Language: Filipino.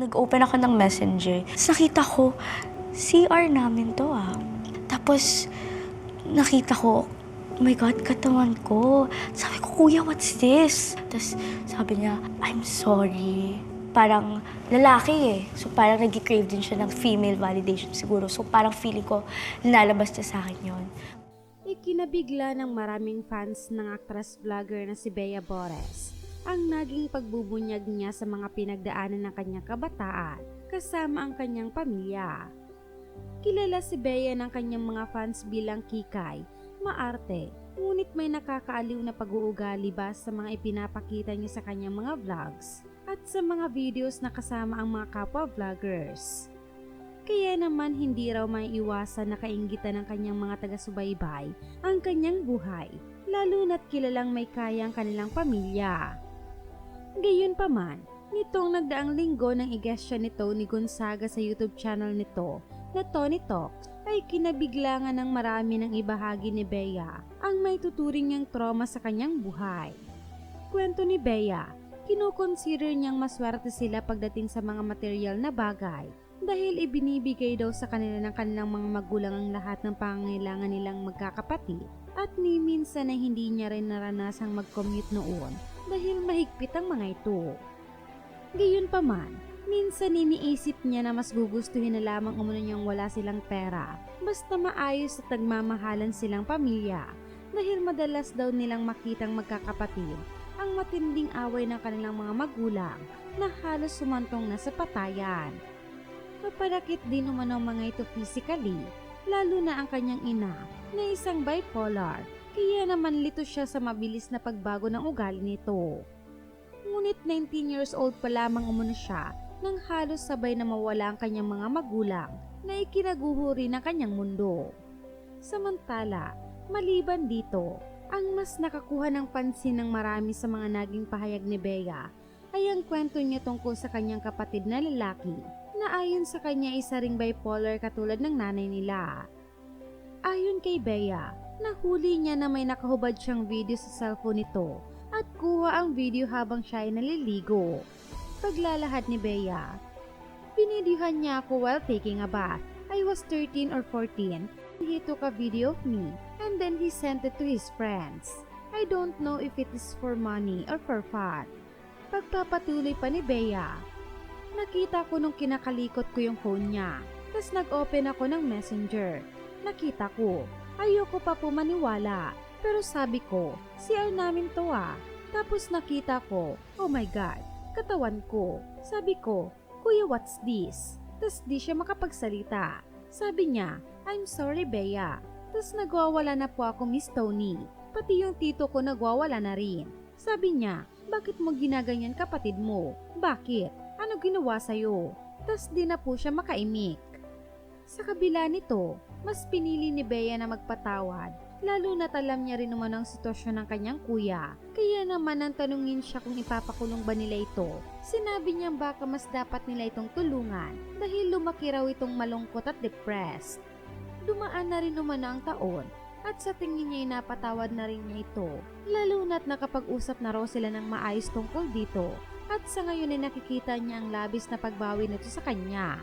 Nag-open ako ng messenger. Nakita ko, CR namin to ah. Tapos nakita ko, oh my God, katawan ko. Sabi ko, kuya, what's this? Tapos sabi niya, I'm sorry. Parang lalaki eh. So parang nag-crave din siya ng female validation siguro. So parang feeling ko, lalabas niya sa akin yon. Ikinabigla ng maraming fans ng actress vlogger na si Bea Bores ang naging pagbubunyag niya sa mga pinagdaanan ng kanyang kabataan kasama ang kanyang pamilya. Kilala si Bea ng kanyang mga fans bilang kikay, maarte, ngunit may nakakaaliw na pag-uugali ba sa mga ipinapakita niya sa kanyang mga vlogs at sa mga videos na kasama ang mga kapwa vloggers. Kaya naman hindi raw may iwasan na kaingitan ng kanyang mga taga-subaybay ang kanyang buhay, lalo na't kilalang may kaya ang kanilang pamilya. Gayunpaman, nitong nagdaang linggo ng i-guest siya ni Tony Gonzaga sa YouTube channel nito na Tony Talks ay kinabiglangan ng marami ng ibahagi ni Bea ang may tuturing niyang trauma sa kanyang buhay. Kwento ni Bea, kinukonsider niyang maswerte sila pagdating sa mga material na bagay dahil ibinibigay daw sa kanila ng kanilang mga magulang ang lahat ng pangangailangan nilang magkakapatid at ni minsan na hindi niya rin naranasang mag-commute noon dahil mahigpit ang mga ito. Gayunpaman, minsan iniisip niya na mas gugustuhin na lamang umano niyang wala silang pera basta maayos at nagmamahalan silang pamilya dahil madalas daw nilang makitang magkakapatid ang matinding away ng kanilang mga magulang na halos sumantong na sa patayan. Mapanakit din umano ang mga ito physically, lalo na ang kanyang ina na isang bipolar, kaya naman lito siya sa mabilis na pagbago ng ugali nito. Ngunit 19 years old pa lamang umano siya nang halos sabay na mawala ang kanyang mga magulang na ikinaguhuri ng kanyang mundo. Samantala, maliban dito, ang mas nakakuha ng pansin ng marami sa mga naging pahayag ni Bea ay ang kwento niya tungkol sa kanyang kapatid na lalaki na ayon sa kanya isa ring bipolar katulad ng nanay nila. Ayon kay Bea, nahuli niya na may nakahubad siyang video sa cellphone nito at kuha ang video habang siya ay naliligo. Paglalahad ni Bea, binidyohan niya ako while taking a bath. I was 13 or 14. He took a video of me and then he sent it to his friends. I don't know if it is for money or for fun. Pagpapatuloy pa ni Bea, nakita ko nung kinakalikot ko yung phone niya. Tapos nag-open ako ng messenger. Nakita ko, ayoko pa po maniwala. Pero sabi ko, CR namin to ah. Tapos nakita ko, oh my god, katawan ko. Sabi ko, kuya what's this? Tapos di siya makapagsalita. Sabi niya, I'm sorry Bea. Tapos nagwawala na po ako Miss Tony. Pati yung tito ko nagwawala na rin. Sabi niya, bakit mo ginaganyan kapatid mo? Bakit? Ano ginawa sa'yo? Tas di na po siya makaimik. Sa kabila nito, mas pinili ni Bea na magpatawad, lalo na't alam niya rin naman ang sitwasyon ng kanyang kuya. Kaya naman nang tanungin siya kung ipapakulong ba nila ito, sinabi niya baka mas dapat nila itong tulungan dahil lumaki raw itong malungkot at depressed. Dumaan na rin naman ang taon at sa tingin niya napatawad na rin niya ito, lalo na't nakapag-usap na raw sila ng maayos tungkol dito at sa ngayon ay nakikita niya ang labis na pagbawi nito sa kanya.